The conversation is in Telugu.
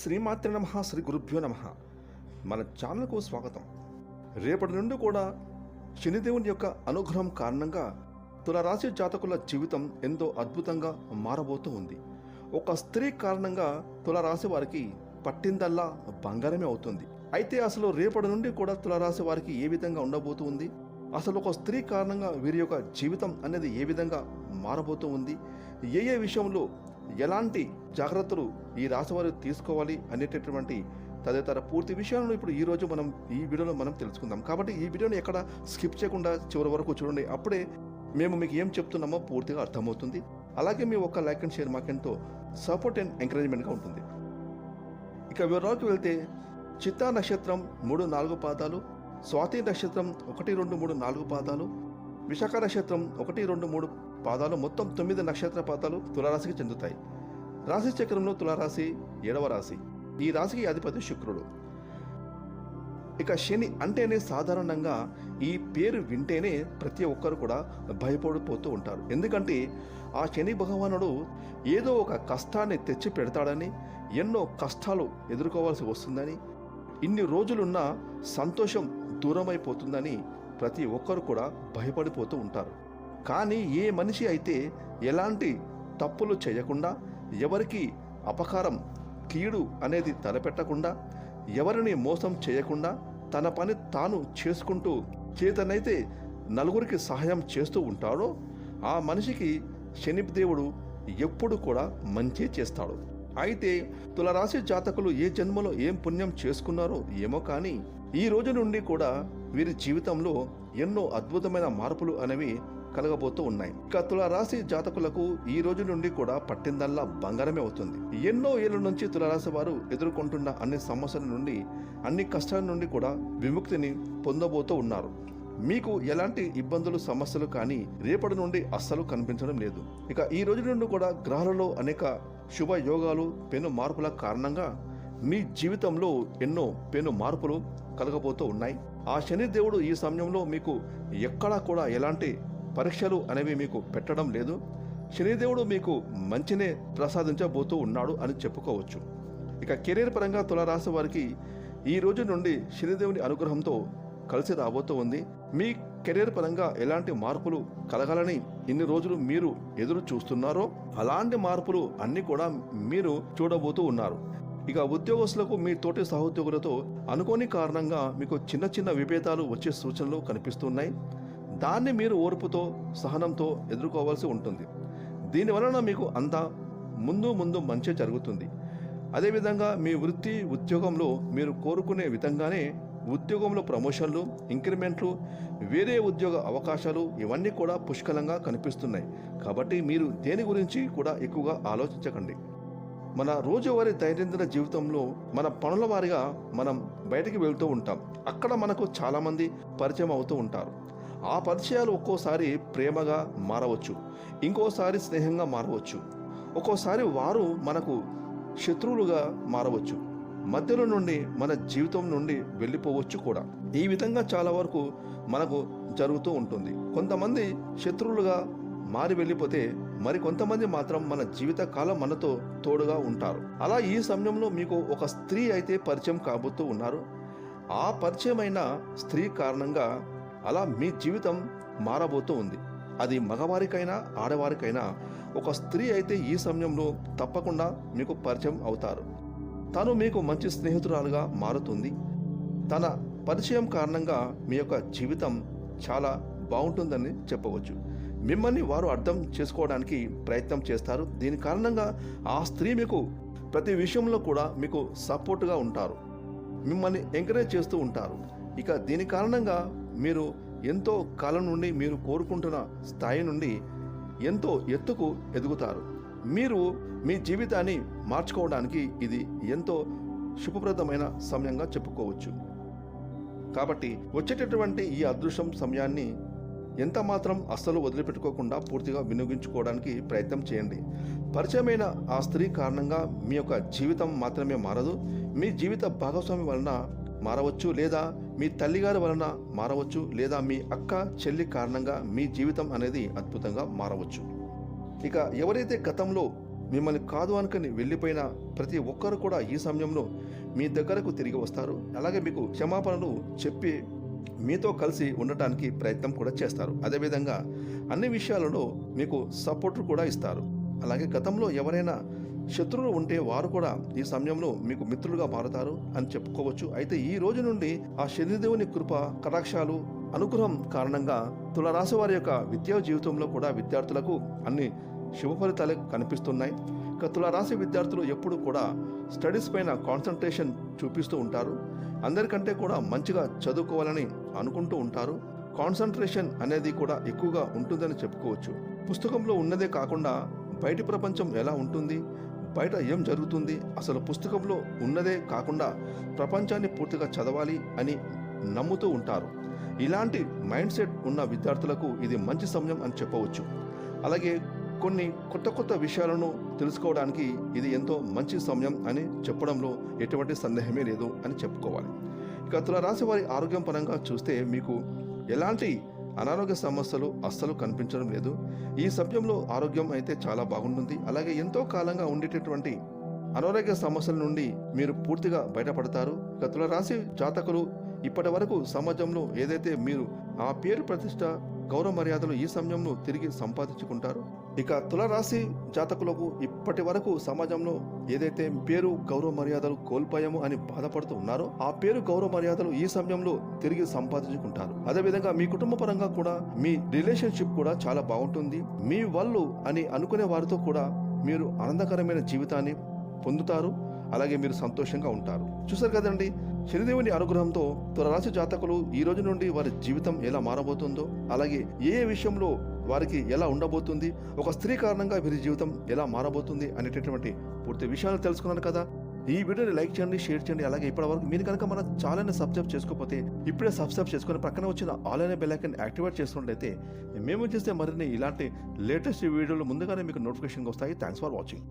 శ్రీమాత్రి నమ శ్రీ గురుభ్యో నమ. మన ఛానల్కు స్వాగతం. రేపటి నుండి కూడా శనిదేవుని యొక్క అనుగ్రహం కారణంగా తులరాశి జాతకుల జీవితం ఎంతో అద్భుతంగా మారబోతూ ఉంది. ఒక స్త్రీ కారణంగా తులరాశి వారికి పట్టిందల్లా బంగారమే అవుతుంది. అయితే అసలు రేపటి నుండి కూడా తులరాశి వారికి ఏ విధంగా ఉండబోతూ ఉంది? అసలు ఒక స్త్రీ కారణంగా వీరి యొక్క జీవితం అనేది ఏ విధంగా మారబోతూ ఉంది? ఏ ఏ విషయంలో ఎలాంటి జాగ్రత్తలు ఈ రాశివారు తీసుకోవాలి అనేటటువంటి తదితర పూర్తి విషయాలను ఇప్పుడు ఈ రోజు మనం ఈ వీడియోలో మనం తెలుసుకుందాం. కాబట్టి ఈ వీడియోని ఎక్కడ స్కిప్ చేయకుండా చివరి వరకు చూడండి. అప్పుడే మేము మీకు ఏం చెప్తున్నామో పూర్తిగా అర్థమవుతుంది. అలాగే మీ ఒక్క లైక్ అండ్ షేర్ మాకెంతో సపోర్ట్ అండ్ ఎంకరేజ్మెంట్గా ఉంటుంది. ఇక వివరాలకు వెళ్తే చిత్తా నక్షత్రం మూడు నాలుగు పాదాలు స్వాతి నక్షత్రం ఒకటి రెండు మూడు నాలుగు పాదాలు విశాఖ నక్షత్రం ఒకటి రెండు మూడు పాదాలు మొత్తం తొమ్మిది నక్షత్ర పాదాలు తులారాశికి చెందుతాయి. రాశి చక్రంలో తులారాశి ఏడవ రాశి. ఈ రాశికి అధిపతి శుక్రుడు. ఇక శని అంటేనే సాధారణంగా ఈ పేరు వింటేనే ప్రతి ఒక్కరు కూడా భయపడిపోతూ ఉంటారు. ఎందుకంటే ఆ శని భగవానుడు ఏదో ఒక కష్టాన్ని తెచ్చి పెడతాడని ఎన్నో కష్టాలు ఎదుర్కోవాల్సి వస్తుందని ఇన్ని రోజులున్న సంతోషం దూరమైపోతుందని ప్రతి ఒక్కరు కూడా భయపడిపోతూ ఉంటారు. కానీ ఏ మనిషి అయితే ఎలాంటి తప్పులు చేయకుండా ఎవరికి అపకారం కీడు అనేది తలపెట్టకుండా ఎవరిని మోసం చేయకుండా తన పని తాను చేసుకుంటూ చేతనైతే నలుగురికి సహాయం చేస్తూ ఉంటాడో ఆ మనిషికి శనిదేవుడు ఎప్పుడు కూడా మంచి చేస్తాడు. అయితే తులరాశి జాతకులు ఏ జన్మలో ఏం పుణ్యం చేసుకున్నారో ఏమో కానీ ఈ రోజు నుండి కూడా వీరి జీవితంలో ఎన్నో అద్భుతమైన మార్పులు అనేవి కలగబోతూ ఉన్నాయి. ఇక తులారాశి జాతకులకు ఈ రోజు నుండి కూడా పట్టిందల్లా బంగారమే అవుతుంది. ఎన్నో ఏళ్ళ నుంచి తులారాశి వారు ఎదుర్కొంటున్న అన్ని సమస్యల నుండి అన్ని కష్టాల నుండి కూడా విముక్తిని పొందబోతూ ఉన్నారు. మీకు ఎలాంటి ఇబ్బందులు సమస్యలు కానీ రేపటి నుండి అస్సలు కనిపించడం లేదు. ఇక ఈ రోజు నుండి కూడా గ్రహాలలో అనేక శుభ యోగాలు పెను మార్పుల కారణంగా మీ జీవితంలో ఎన్నో పెను మార్పులు కలగబోతూ ఉన్నాయి. ఆ శని దేవుడు ఈ సమయంలో మీకు ఎక్కడా కూడా ఎలాంటి పరీక్షలు అనేవి మీకు పెట్టడం లేదు. శనిదేవుడు మీకు మంచినే ప్రసాదించబోతూ ఉన్నాడు అని చెప్పుకోవచ్చు. ఇక కెరీర్ పరంగా తులారాశి వారికి ఈ రోజు నుండి శనిదేవుని అనుగ్రహంతో కలిసి రాబోతూ ఉంది. మీ కెరీర్ పరంగా ఎలాంటి మార్పులు కలగాలని ఇన్ని రోజులు మీరు ఎదురు చూస్తున్నారో అలాంటి మార్పులు అన్ని కూడా మీరు చూడబోతూ ఉన్నారు. ఇక ఉద్యోగస్తులకు మీ తోటి సహోద్యోగులతో అనుకోని కారణంగా మీకు చిన్న చిన్న విభేదాలు వచ్చే సూచనలు కనిపిస్తున్నాయి దాన్ని మీరు ఓర్పుతో సహనంతో ఎదుర్కోవాల్సి ఉంటుంది. దీనివలన మీకు అంత ముందు ముందు మంచి జరుగుతుంది. అదేవిధంగా మీ వృత్తి ఉద్యోగంలో మీరు కోరుకునే విధంగానే ఉద్యోగంలో ప్రమోషన్లు ఇంక్రిమెంట్లు వేరే ఉద్యోగ అవకాశాలు ఇవన్నీ కూడా పుష్కలంగా కనిపిస్తున్నాయి. కాబట్టి మీరు దేని గురించి కూడా ఎక్కువగా ఆలోచించకండి. మన రోజువారీ దైనందిన జీవితంలో మన పనుల వారిగా మనం బయటికి వెళ్తూ ఉంటాం. అక్కడ మనకు చాలామంది పరిచయం అవుతూ ఉంటారు. ఆ పరిచయాలు ఒక్కోసారి ప్రేమగా మారవచ్చు ఇంకోసారి స్నేహంగా మారవచ్చు. ఒక్కోసారి వారు మనకు శత్రువులుగా మారవచ్చు. మధ్యలో నుండి మన జీవితం నుండి వెళ్ళిపోవచ్చు కూడా. ఈ విధంగా చాలా వరకు మనకు జరుగుతూ ఉంటుంది. కొంతమంది శత్రువులుగా మారి వెళ్ళిపోతే మరి కొంతమంది మాత్రం మన జీవిత కాలం మనతో తోడుగా ఉంటారు. అలా ఈ సమయంలో మీకు ఒక స్త్రీ అయితే పరిచయం కాబోతూ ఉన్నారు. ఆ పరిచయమైన స్త్రీ కారణంగా అలా మీ జీవితం మారబోతూ ఉంది. అది మగవారికైనా ఆడవారికైనా ఒక స్త్రీ అయితే ఈ సమయంలో తప్పకుండా మీకు పరిచయం అవుతారు. తను మీకు మంచి స్నేహితురాలుగా మారుతుంది. తన పరిచయం కారణంగా మీ యొక్క జీవితం చాలా బాగుంటుందని చెప్పవచ్చు. మిమ్మల్ని వారు అర్థం చేసుకోవడానికి ప్రయత్నం చేస్తారు. దీని కారణంగా ఆ స్త్రీ మీకు ప్రతి విషయంలో కూడా మీకు సపోర్ట్గా ఉంటారు. మిమ్మల్ని ఎంకరేజ్ చేస్తూ ఉంటారు. ఇక దీని కారణంగా మీరు ఎంతో కాలం నుండి మీరు కోరుకుంటున్న స్థాయి నుండి ఎంతో ఎత్తుకు ఎదుగుతారు. మీరు మీ జీవితాన్ని మార్చుకోవడానికి ఇది ఎంతో శుభప్రదమైన సమయంగా చెప్పుకోవచ్చు. కాబట్టి వచ్చేటటువంటి ఈ అదృష్టం సమయాన్ని ఎంత మాత్రం అస్సలు వదిలిపెట్టుకోకుండా పూర్తిగా వినియోగించుకోవడానికి ప్రయత్నం చేయండి. పరిచయమైన ఆ స్త్రీ కారణంగా మీ యొక్క జీవితం మాత్రమే మారదు. మీ జీవిత భాగస్వామి వలన మారవచ్చు లేదా మీ తల్లిగారి వలన మారవచ్చు లేదా మీ అక్క చెల్లి కారణంగా మీ జీవితం అనేది అద్భుతంగా మారవచ్చు. ఇక ఎవరైతే గతంలో మిమ్మల్ని కాదు అనుకుని వెళ్ళిపోయిన ప్రతి ఒక్కరు కూడా ఈ సమయంలో మీ దగ్గరకు తిరిగి వస్తారు. అలాగే మీకు క్షమాపణలు చెప్పి మీతో కలిసి ఉండటానికి ప్రయత్నం కూడా చేస్తారు. అదేవిధంగా అన్ని విషయాలలో మీకు సపోర్ట్ కూడా ఇస్తారు. అలాగే గతంలో ఎవరైనా శత్రువులు ఉంటే వారు కూడా ఈ సమయంలో మీకు మిత్రులుగా మారుతారు అని చెప్పుకోవచ్చు. అయితే ఈ రోజు నుండి ఆ శనిదేవుని కృప కటాక్షాలు అనుగ్రహం కారణంగా తులరాశి వారి యొక్క విద్యా జీవితంలో కూడా విద్యార్థులకు అన్ని శుభ ఫలితాలే కనిపిస్తున్నాయి. ఇక తులరాశి విద్యార్థులు ఎప్పుడు కూడా స్టడీస్ పైన కాన్సన్ట్రేషన్ చూపిస్తూ ఉంటారు. అందరికంటే కూడా మంచిగా చదువుకోవాలని అనుకుంటూ ఉంటారు. కాన్సన్ట్రేషన్ అనేది కూడా ఎక్కువగా ఉంటుందని చెప్పుకోవచ్చు. పుస్తకంలో ఉన్నదే కాకుండా బయటి ప్రపంచం ఎలా ఉంటుంది? బయట ఏం జరుగుతుంది? అసలు పుస్తకంలో ఉన్నదే కాకుండా ప్రపంచాన్ని పూర్తిగా చదవాలి అని నమ్ముతూ ఉంటారు. ఇలాంటి మైండ్ సెట్ ఉన్న విద్యార్థులకు ఇది మంచి సమయం అని చెప్పవచ్చు. అలాగే కొన్ని కొత్త కొత్త విషయాలను తెలుసుకోవడానికి ఇది ఎంతో మంచి సమయం అని చెప్పడంలో ఎటువంటి సందేహమే లేదు అని చెప్పుకోవాలి. ఇక తులరాశి వారి ఆరోగ్యం పరంగా చూస్తే మీకు ఎలాంటి అనారోగ్య సమస్యలు అస్సలు కనిపించడం లేదు. ఈ సమయంలో ఆరోగ్యం అయితే చాలా బాగుంటుంది. అలాగే ఎంతో కాలంగా ఉండేటటువంటి అనారోగ్య సమస్యల నుండి మీరు పూర్తిగా బయటపడతారు. గతుల రాశి జాతకులు ఇప్పటి వరకు సమాజంలో ఏదైతే మీరు ఆ పేరు ప్రతిష్ట గౌరవ మర్యాదలు ఈ సమయంలో తిరిగి సంపాదించుకుంటారు. ఇక తులరాశి జాతకులకు ఇప్పటి వరకు సమాజంలో ఏదైతే పేరు గౌరవ మర్యాదలు కోల్పోయాము అని బాధపడుతూ ఉన్నారో ఆ పేరు గౌరవ మర్యాదలు ఈ సమయంలో తిరిగి సంపాదించుకుంటారు. అదేవిధంగా మీ కుటుంబ పరంగా కూడా మీ రిలేషన్షిప్ కూడా చాలా బాగుంటుంది. మీ వాళ్ళు అని అనుకునే వారితో కూడా మీరు ఆనందకరమైన జీవితాన్ని పొందుతారు. అలాగే మీరు సంతోషంగా ఉంటారు. చూసారు కదండి? శనిదేవుని అనుగ్రహంతో తులరాశి జాతకులు ఈ రోజు నుండి వారి జీవితం ఎలా మారబోతుందో అలాగే ఏ ఏ విషయంలో వారికి ఎలా ఉండబోతుంది ఒక స్త్రీ కారణంగా వీరి జీవితం ఎలా మారబోతుంది అనేటటువంటి పూర్తి విషయాలు తెలుసుకున్నాను కదా. ఈ వీడియోని లైక్ చేయండి షేర్ చేయండి అలాగే ఇప్పటివరకు మీరు కనుక మన ఛానల్ని సబ్స్క్రైబ్ చేసుకోకపోతే ఇప్పుడే సబ్స్క్రైబ్ చేసుకుని పక్కన వచ్చిన ఆల్ అనే బెల్ యాక్టివేట్ చేసుకున్నట్లయితే మేము చేస్తే మరిన్ని ఇలాంటి లేటెస్ట్ వీడియోలు ముందుగానే మీకు నోటిఫికేషన్ వస్తాయి. Thanks for watching